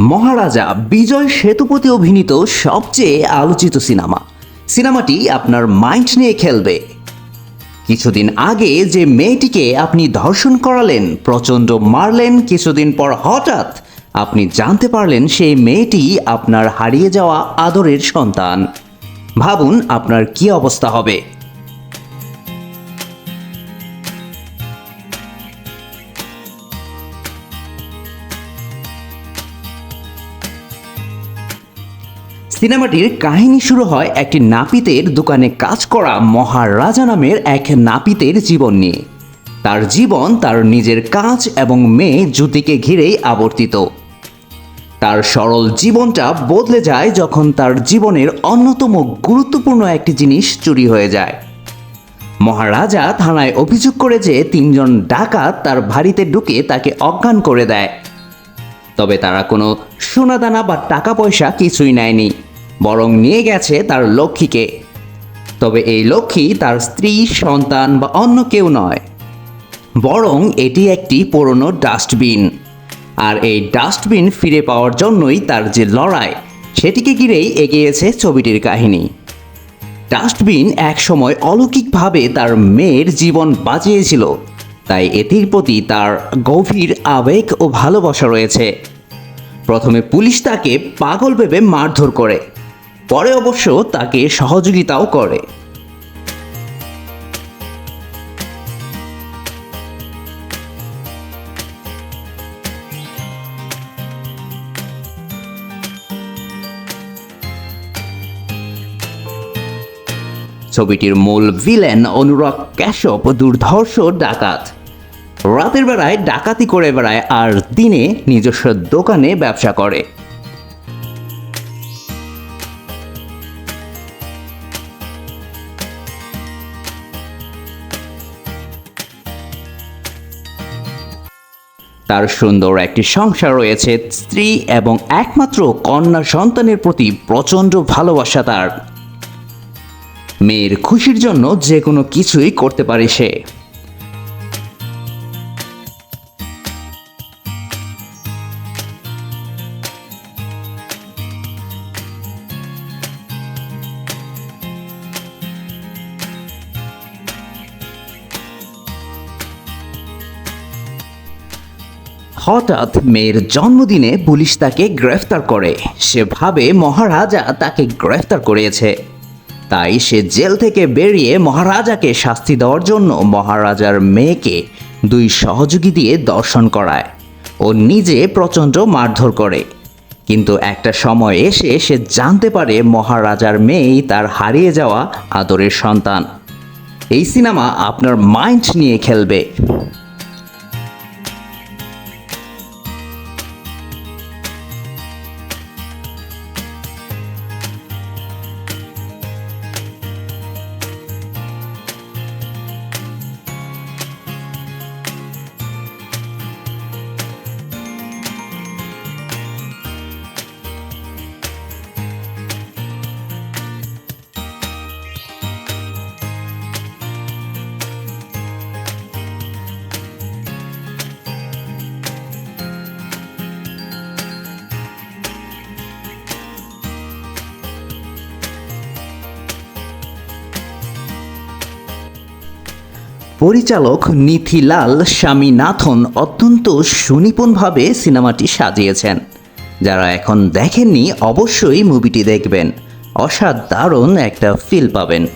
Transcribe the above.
মহারাজা বিজয় সেতুপতি অভিনীত সবচেয়ে আলোচিত সিনেমা। সিনেমাটি আপনার মাইন্ড নিয়ে খেলবে। কিছুদিন আগে যে মেয়েটিকে আপনি ধর্ষণ করালেন, প্রচণ্ড মারলেন, কিছুদিন পর হঠাৎ আপনি জানতে পারলেন সেই মেয়েটি আপনার হারিয়ে যাওয়া আদরের সন্তান। ভাবুন আপনার কি অবস্থা হবে। সিনেমাটির কাহিনী শুরু হয় একটি নাপিতের দোকানে কাজ করা মহারাজা নামের এক নাপিতের জীবন নিয়ে। তার জীবন তার নিজের কাজ এবং মেয়ে জ্যোতিকে ঘিরেই আবর্তিত। তার সরল জীবনটা বদলে যায় যখন তার জীবনের অন্যতম গুরুত্বপূর্ণ একটি জিনিস চুরি হয়ে যায়। মহারাজা থানায় অভিযোগ করে যে তিনজন ডাকাত তার বাড়িতে ঢুকে তাকে অজ্ঞান করে দেয়। তবে তারা কোনো সোনাদানা বা টাকা পয়সা কিছুই নেয়নি। বরং নিয়ে গেছে তার লক্ষ্মীকে। তবে এই লক্ষ্মী তার স্ত্রী, সন্তান বা অন্য কেউ নয়। বরং এটি একটি পুরনো ডাস্টবিন। আর এই ডাস্টবিন ফিরে পাওয়ার জন্যই তার যে লড়াই, সেটিকে ঘিরেই এগিয়েছে ছবিটির কাহিনী। ডাস্টবিন একসময় অলৌকিকভাবে তার মেয়ের জীবন বাঁচিয়েছিল। তাই এটির প্রতি তার গভীর আবেগ ও ভালোবাসা রয়েছে। প্রথমে পুলিশ তাকে পাগল ভেবে মারধর করে। পরে অবশ্য তাকে সহযোগিতাও করে। ছবিটির মূল ভিলেন অনুরাগ ক্যাশপ দুর্ধর্ষ, ডাকাত। রাতের বেলায় ডাকাতি করে বেড়ায় আর দিনে নিজস্ব দোকানে ব্যবসা করে। তার সুন্দর একটি সংসার রয়েছে, স্ত্রী এবং একমাত্র কন্যা সন্তানের প্রতি প্রচণ্ড ভালোবাসা তার। মেয়ের খুশির জন্য যে কোনো কিছুই করতে পারে সে। হঠাৎ মেয়ের জন্মদিনে পুলিশ তাকে গ্রেফতার করে। সে ভাবে মহারাজা তাকে গ্রেফতার করেছে। তাই সে জেল থেকে বেরিয়ে মহারাজাকে শাস্তি দেওয়ার জন্য মহারাজার মেয়েকে দুই সহযোগী দিয়ে দর্শন করায় ও নিজে প্রচণ্ড মারধর করে। কিন্তু একটা সময় এসে সে জানতে পারে মহারাজার মেয়েই তার হারিয়ে যাওয়া আদরের সন্তান। এই সিনেমা আপনার মাইন্ড নিয়ে খেলবে। পরিচালক নিথিলাল স্বামীনাথন অত্যন্ত সুনিপুণভাবে সিনেমাটি সাজিয়েছেন। যারা এখন দেখেননি, অবশ্যই মুভিটি দেখবেন। অসাধারণ একটা ফিল পাবেন।